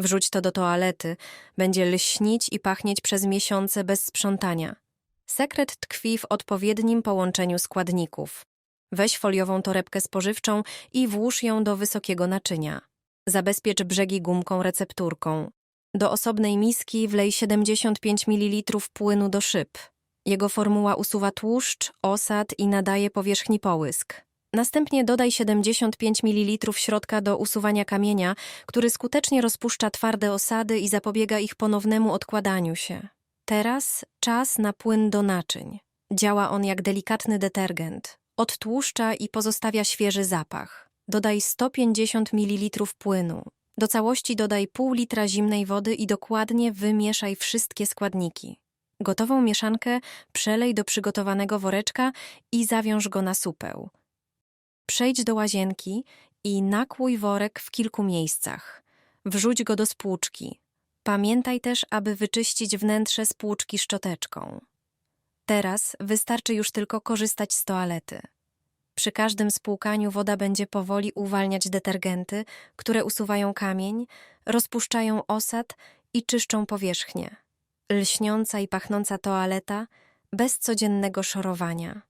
Wrzuć to do toalety, będzie lśnić i pachnieć przez miesiące bez sprzątania. Sekret tkwi w odpowiednim połączeniu składników. Weź foliową torebkę spożywczą i włóż ją do wysokiego naczynia. Zabezpiecz brzegi gumką recepturką. Do osobnej miski wlej 75 ml płynu do szyb. Jego formuła usuwa tłuszcz, osad i nadaje powierzchni połysk. Następnie dodaj 75 ml środka do usuwania kamienia, który skutecznie rozpuszcza twarde osady i zapobiega ich ponownemu odkładaniu się. Teraz czas na płyn do naczyń. Działa on jak delikatny detergent. Odtłuszcza i pozostawia świeży zapach. Dodaj 150 ml płynu. Do całości dodaj pół litra zimnej wody i dokładnie wymieszaj wszystkie składniki. Gotową mieszankę przelej do przygotowanego woreczka i zawiąż go na supeł. Przejdź do łazienki i nakłuj worek w kilku miejscach. Wrzuć go do spłuczki. Pamiętaj też, aby wyczyścić wnętrze spłuczki szczoteczką. Teraz wystarczy już tylko korzystać z toalety. Przy każdym spłukaniu woda będzie powoli uwalniać detergenty, które usuwają kamień, rozpuszczają osad i czyszczą powierzchnię. Lśniąca i pachnąca toaleta bez codziennego szorowania.